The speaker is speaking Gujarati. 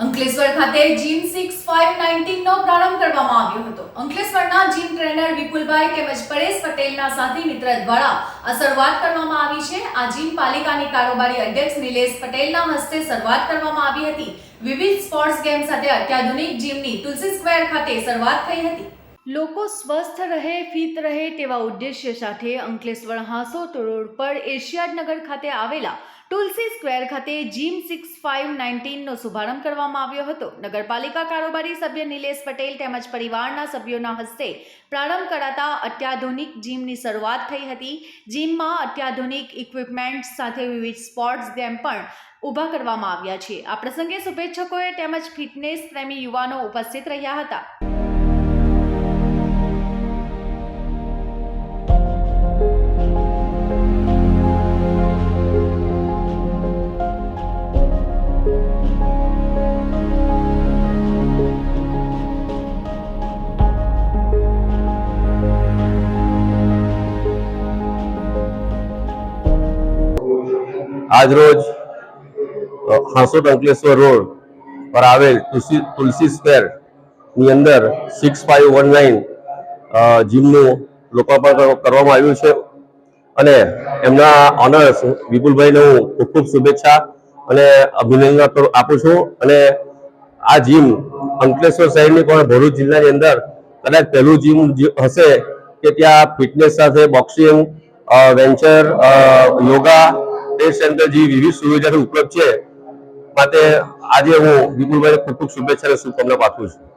અંકલેશ્વર ખાતે જીમ સિક્સ ફાઇવ પ્રારંભ કરવામાં આવ્યો હતો. અંકલેશ્વરના જીમ ટ્રેનર વિપુલભાઈ તેમજ પરેશ પટેલના સાથી મિત્ર દ્વારા આ શરૂઆત કરવામાં આવી છે. આ જીમ પાલિકાની કારોબારી અધ્યક્ષ નિલેશ પટેલના હસ્તે શરૂઆત કરવામાં આવી હતી. વિવિધ સ્પોર્ટ્સ ગેમ સાથે અત્યાધુનિક જીમની તુલસી સ્ક્વેર ખાતે શરૂઆત થઈ હતી. લોકો સ્વસ્થ રહે, ફિટ રહે તેવા ઉદ્દેશ્ય સાથે અંકલેશ્વર હાંસોટ રોડ પર એશિયાડ નગર ખાતે આવેલા તુલસી સ્ક્વેર ખાતે જીમ સિક્સ ફાઇવ નાઇન્ટીનનો શુભારંભ કરવામાં આવ્યો હતો. નગરપાલિકા કારોબારી સભ્ય નિલેશ પટેલ તેમજ પરિવારના સભ્યોના હસ્તે પ્રારંભ કરાતા અત્યાધુનિક જીમની શરૂઆત થઈ હતી. જીમમાં અત્યાધુનિક ઇક્વિપમેન્ટ સાથે વિવિધ સ્પોર્ટ્સ ગેમ પણ ઊભા કરવામાં આવ્યા છે. આ પ્રસંગે શુભેચ્છકોએ તેમજ ફિટનેસ પ્રેમી યુવાનો ઉપસ્થિત રહ્યા હતા. આજરોજ હાંસોટ અંકલેશ્વર રોડ પર આવેલ તુલસી તુલસી સ્ક્વેરની અંદર સિક્સ ફાઇવ વન નાઇન જીમનું લોકાર્પણ કર- કરવામાં આવ્યું છે. અને એમના ઓનર્સ વિપુલભાઈને હું ખૂબ ખૂબ શુભેચ્છા અને અભિનંદન આપું છું. અને આ જીમ અંકલેશ્વર શહેરની પણ ભરૂચ જિલ્લાની અંદર કદાચ પહેલું જીમ હશે કે ત્યાં ફિટનેસ સાથે boxing venture yoga test centre જે વિવિધ સુવિધાઓ ઉપલબ્ધ છે. માટે આજે હું વિપુલભાઈને ખૂબ ખૂબ શુભેચ્છા અને શુભકામના પાઠવું છું.